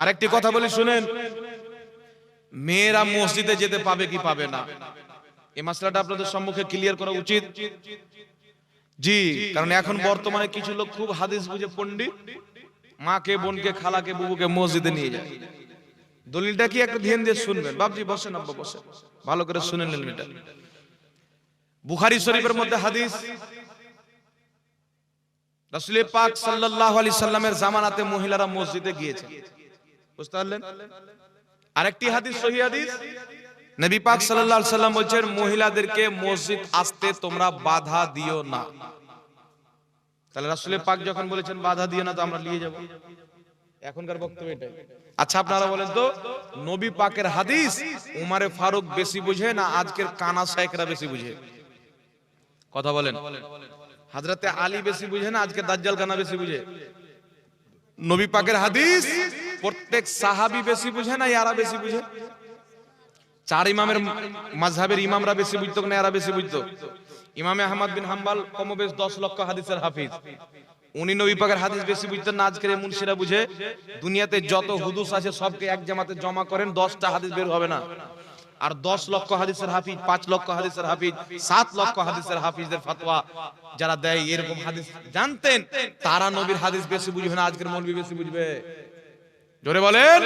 আরেকটি কথা বলি, শুনেন। মেয়েরা মসজিদে যেতে পাবে কি পাবে না? এই মাসলাটা আপনাদের সম্মুখে ক্লিয়ার করা উচিত? জি, কারণ এখন বর্তমানে কিছু লোক খুব হাদিস বুঝে পণ্ডিত। মাকে, বোনকে, খালাকে, বুবুকে মসজিদে নিয়ে যায়। দলিলটা কি একটু ধ্যান দিয়ে শুনবেন? বাবজি বসেন আব্বা, বসেন। ভালো করে শুনে নিলেন এটা বুখারী শরীফের মধ্যে হাদিস রাসূল পাক সাল্লাল্লাহু আলাইহি সাল্লামের জামানাতে মহিলারা মসজিদে গিয়েছেন। বুঝতে পারলেন? আরেকটি হাদিস, সহি হাদিস? নবী পাক সাল্লাল্লাহু আলাইহি সাল্লাম বলছেন, মহিলাদেরকে মসজিদ আসতে তোমরা বাধা দিও না। তাহলে রাসূল পাক যখন বলেছেন বাধা দিও না, তো আমরা নিয়ে যাব। এখনকার বক্তব্য এটাই। আচ্ছা আপনারা বলেন তো, নবী পাকের হাদিস উমারে ফারুক বেশি বুঝে না আজকের কানা শাইখরা বেশি বুঝে? কথা বলেন। হাজরাতে আলী বেশি বুঝে না, আজকে দাজ্জাল কানা বেশি বুঝে? নবী পাকের হাদিস প্রত্যেক সাহাবী বেশি বুঝে না, ইয়ারা বেশি বুঝে? চার ইমামের মাযহাবের ইমামরা বেশি বুঝতো না এরা বেশি বুঝতো? ইমামে আহমদ বিন হাম্বাল কমবেশ দশ লক্ষ হাদিসের হাফিজ। উনি নবী পাকের হাদিস বেশি বুঝতেন না, আজকের বুঝে। দুনিয়াতে যত হুদুস আছে, সবকে এক জামাতে জমা করেন, দশটা হাদিস বের হবে না। আর দশ লক্ষ হাদিসের হাফিজ, পাঁচ লক্ষ হাদিসের হাফিজ, সাত লক্ষ হাদিসের হাফিজদের ফতোয়া যারা দেয়, এরকম হাদিস জানতেন, তারা নবীর হাদিস বেশি বুঝবে না, আজকের মৌলবী বেশি বুঝবে। জোরে বলেন।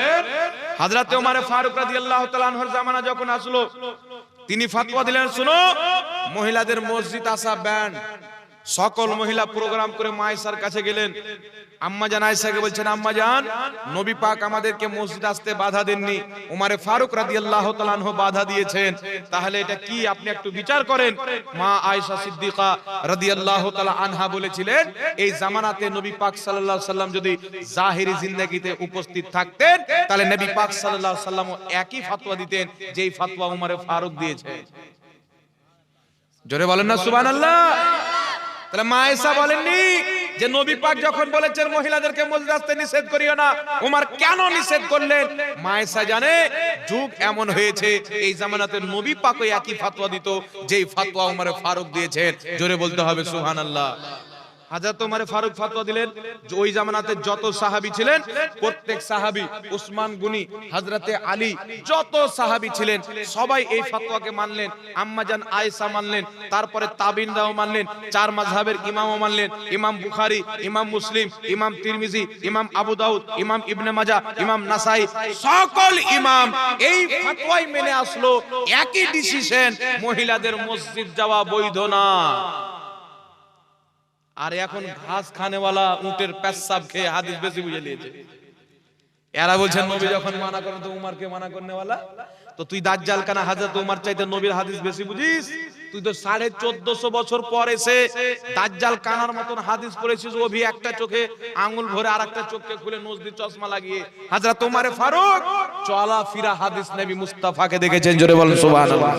হাজরাতে ওমারে ফারুক রাদিয়াল্লাহু তাআলা আনহর জামানা যখন আসলো তিনি ফতোয়া দিলেন শুনো মহিলাদের মসজিদ আসা ব্যান সকল মহিলা প্রোগ্রাম করে মায়েশার কাছে গেলেন। আম্মা জান আয়েশাকে বলছেন, আম্মা জান, নবী পাক আমাদেরকে মসজিদ আসতে বাধা দেননি। ওমারে ফারুক রাদিয়াল্লাহু তাআলা আনহু বাধা দিয়েছেন। তাহলে এটা কি? আপনি একটু বিচার করেন। মা আয়েশা সিদ্দিকা রাদিয়াল্লাহু তাআলা আনহা বলেছিলেন, এই জামানাতে নবী পাক সাল্লাল্লাহু সাল্লাম যদি জাহিরি জিন্দেগিতে উপস্থিত থাকতেন, তাহলে নবী পাক সাল্লাল্লাহু আলাইহি সাল্লাম একই ফতোয়া দিতেন, যেই ফতোয়া উমারে ফারুক দিয়েছে। জোরে বলেন না সুবহানাল্লাহ। তাহলে মা এসা বলেননি যে নবী পাক যখন বলেছেন মহিলাদেরকে মসজিদ আসতে নিষেধ করিও না উমার কেন নিষেধ করলেন? মায়েসা জানে যুগ এমন হয়েছে এই জামানাতে নবী পাকও একই ফতোয়া দিত যেই ফতোয়া উমারে ফারুক দিয়েছেন। জোরে বলতে হবে সুবহানাল্লাহ। ফারুক দিলেন ওই যত ছিলেন, প্রত্যেক উসমান গুনি আলী, যত ছিলেন, সবাই এই ফতোয়াকে মানলেন আম্মাজান আয়েশা মানলেন, তারপরে তাবিনরাও মানলেন, চার মাযহাবের ইমামও মানলেন, ইমাম বুখারি, ইমাম মুসলিম, ইমাম তিরমিজি, ইমাম আবু দাউদ, ইমাম ইবনে মাজা, ইমাম নাসাই, সকল ইমাম এই ফতোয়াই মেনে আসলো, একই ডিসিশন মহিলাদের মসজিদ যাওয়া বৈধ না। আর এখন ঘাস খানেওয়ালা উটের পেশাব খেয়ে হাদিস বেশি বুঝে নিয়েছে। এরা বলছেন, নবী যখন মানা করেন তো উমারকে মানা করনেওয়ালা? তো তুই দাজ্জাল কানা হাজরত উমার চাইতে নবীর হাদিস বেশি বুঝিস? তুই তো সাড়ে চোদ্দশো বছর পর এসে দাজ্জাল কানার মতন হাদিস পড়েছিস ভি একটা চোখে আঙ্গুল ভরে আর একটা চোখকে খুলে নজদি চশমা লাগিয়ে হাজরত উমারে ফারুক, চলা ফিরা হাদিস নবী মুস্তাফাকে দেখেছেন, জোরে বলেন, সুবহানাল্লাহ।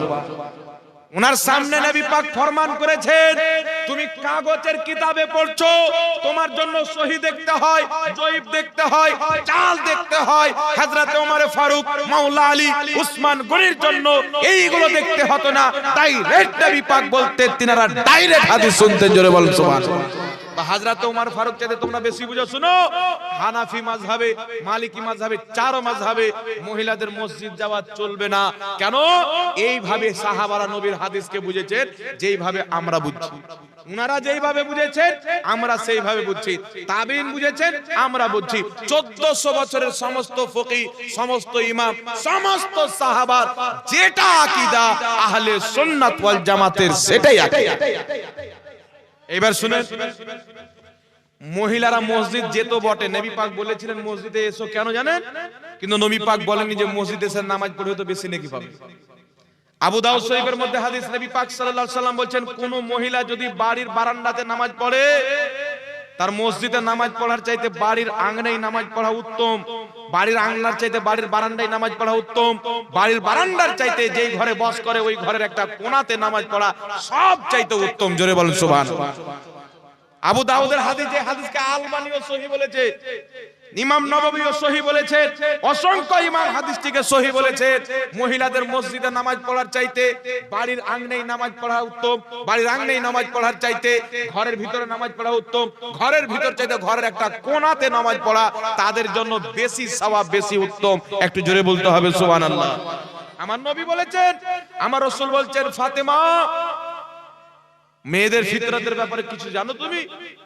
ওনার সামনে নবী পাক ফরমান করেছেন তুমি কাগজের কিতাবে পড়ছো তোমার জন্য সহি দেখতে হয় জয়ীব দেখতে হয় চাল দেখতে হয়। হযরত ওমর ফারুক মাওলা আলী উসমান গনির জন্য এইগুলো দেখতে হতো না। তাই রেড নবী পাক বলতে তিনারা ডাইরেক্ট হাদিস শুনতে জোরে বলেন সুবহানাল্লাহ। হাজরাতে ওমর ফারুক চাইতে তোমরা বেশি বুঝো, শুনো? হানাফি মাযহাবে, মালিকি মাযহাবে, চারো মাযহাবে মহিলাদের মসজিদ যাওয়া চলবে না। কেন? এইভাবে সাহাবারা নবীর হাদিসকে বুঝেছেন, যেইভাবে আমরা বুঝছি। উনারা যেইভাবে বুঝেছেন, আমরা সেইভাবে বুঝছি। তাবিন বুঝেছেন, আমরা বুঝছি। চোদ্দশো বছরের সমস্ত ফকি সমস্ত ইমাম, সমস্ত সাহাবার যেটা আকীদা আহলে সুন্নাত ওয়াল জামাতের, সেটাই আকীদা। এবার শুনেন, মহিলারা মসজিদ যেত বটে, নবী পাক বলেছিলেন মসজিদে এসো, কেন জানেন? কিন্তু নবী পাক বলেননি যে মসজিদে এসে নামাজ পড়ে তো বেশি নাকি পাবে। আবু দাউদ শরীফের মধ্যে হাদিস নবী পাক সাল্লাল্লাহু আলাইহি সাল্লাম বলেন কোন মহিলা যদি বাড়ির বারান্দাতে নামাজ পড়ে তার মসজিদে নামাজ পড়ার চাইতে বাড়ির আঙ্গনায় নামাজ পড়া উত্তম। বাড়ির আঙ্গনার চাইতে বাড়ির বারান্দায় নামাজ পড়া উত্তম। বাড়ির বারান্দার চাইতে যেই ঘরে বস করে, ওই ঘরের একটা কোনাতে নামাজ পড়া সব চাইতে উত্তম। জোরে বলেন, সুবহানাল্লাহ। আবু দাউদের হাদিস যে হাদিসকে আলমানি ও সহি বলেছে, ইমাম নববীও সহি বলেছেন অসংখ্য ইমাম হাদিসটিকে সহি বলেছেন মহিলাদের মসজিদে নামাজ পড়ার চাইতে বাড়ির আঙ্গনেই নামাজ পড়া উত্তম, বাড়ির আঙ্গনেই নামাজ পড়ার চাইতে ঘরের ভিতরে নামাজ পড়া উত্তম, ঘরের ভিতর চাইতে ঘরের একটা কোণাতে নামাজ পড়া তাদের জন্য বেশি সওয়াব, বেশি উত্তম। একটু জোরে বলতে হবে, সুবহানাল্লাহ। আমার নবী বলেছেন, আমার রাসূল বলছেন, ফাতেমা মেয়েদের ফিতরাতের ব্যাপারে কিছু জানো তুমি?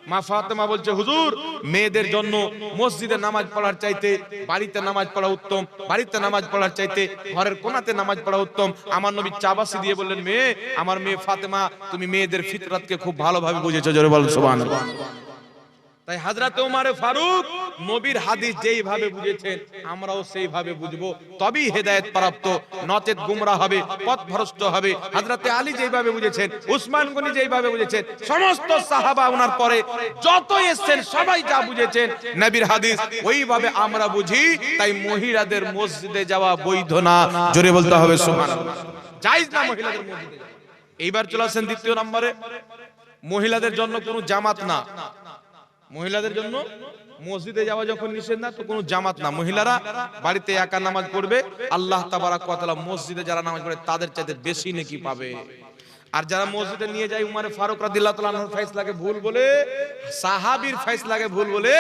মা ফাতেমা বলছে হুজুর মেয়েদের জন্য মসজিদে নামাজ পড়ার চাইতে বাড়িতে নামাজ পড়া উত্তম বাড়িতে নামাজ পড়ার চাইতে ঘরের কোনাতে নামাজ পড়া উত্তম। আমার নবী চাবাসি দিয়ে বললেন মেয়ে আমার মেয়ে ফাতেমা তুমি মেয়েদের ফিতরাতকে খুব ভালোভাবে বুঝেছ। জোরে বল সুবহানাল্লাহ। তাই হাজরাতে উমারে ফারুক নবীর হাদিস যেইভাবে বুঝেছেন, আমরাও সেইভাবে বুঝব। তবেই হেদায়েত প্রাপ্ত, নচেত গুমরা হবে পথ ভ্রষ্ট হবে। হাজরাতে আলী যেইভাবে বুঝেছেন, উসমান গনি যেইভাবে বুঝেছেন, সমস্ত সাহাবা ওনার পরে যত এসেছেন, সবাই যা বুঝেছেন, নবীর হাদিস ওইভাবে আমরা বুঝি, তাই মহিলাদের মসজিদে যাওয়া বৈধ না। জোরে বলতে হবে, সুবহানাল্লাহ। জায়েজ না মহিলাদের মসজিদে? এইবার চলে আসেন দ্বিতীয় নম্বরে। মহিলাদের জন্য কোনো জামাত না। মহিলাদের জন্য মসজিদে যাওয়া যখন নিষেধ না, তো কোনো জামাত না। মহিলারা বাড়িতে একা নামাজ পড়বে, আল্লাহ তাবারাক ওয়া তাআলা মসজিদে যারা নামাজ পড়ে, তাদের চাইতে বেশি নেকি পাবে। আর যারা মসজিদে নিয়ে যায় উমারে ফারুক আনহুর ফয়সালাকে ভুল বলে, সাহাবীর ফয়সালাকে ভুল বলে,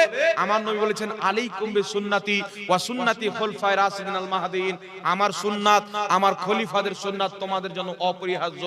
আমার নবী বলেছেন, আলাইকুম বিসুন্নতি ওয়া সুন্নাতি খুলফায়ে রাশিদিন আল মাহদিন। আমার সুন্নাত, আমার খলিফাদের সুন্নাত তোমাদের জন্য অপরিহার্য।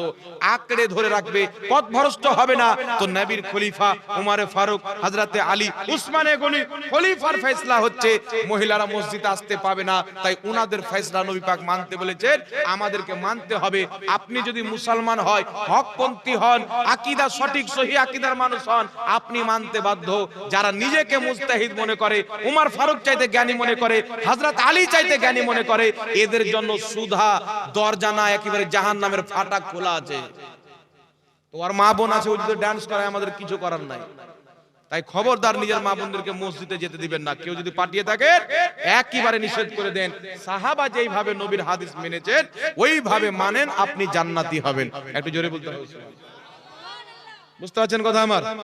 আঁকড়ে ধরে রাখবে, পথভ্রষ্ট হবে না। তো নবীর খলিফা উমারে ফারুক, হযরতে আলী উসমানে গনি খলিফার ফয়সালা হচ্ছে, মহিলারা মসজিদে আসতে পাবে না। তাই উনাদের ফয়সালা নবী পাক মানতে বলেছেন, আমাদেরকে মানতে হবে। আপনি যদি মুসলমান হয় হকপন্থী হন, আকিদা সঠিক, সহি আকিদার মানুষ হন, আপনি মানতে বাধ্য। যারা নিজেকে মুস্তাহিদ মনে করে, উমার ফারুক চাইতে জ্ঞানী মনে করে হজরত আলী চাইতে জ্ঞানী মনে করে, এদের জন্য সুধা, দরজা না, একেবারে জাহান নামের ফাটা খোলা আছে। তোমার মা বোন আছে, ওই যদি ডান্স করে আমাদের কিছু করার নাই। তাই খবরদার নিজের মা বোনদেরকে মসজিদে যেতে দিবেন না। কেউ যদি পাঠিয়ে থাকে, একইবারে নিষেধ করে দেন। সাহাবা যেইভাবে নবীর হাদিস মেনেছেন, ওইভাবে মানেন আপনি জান্নাতি হবেন। একটু জোরে বলতে হবে। বুঝতে পারছেন কথা আমার?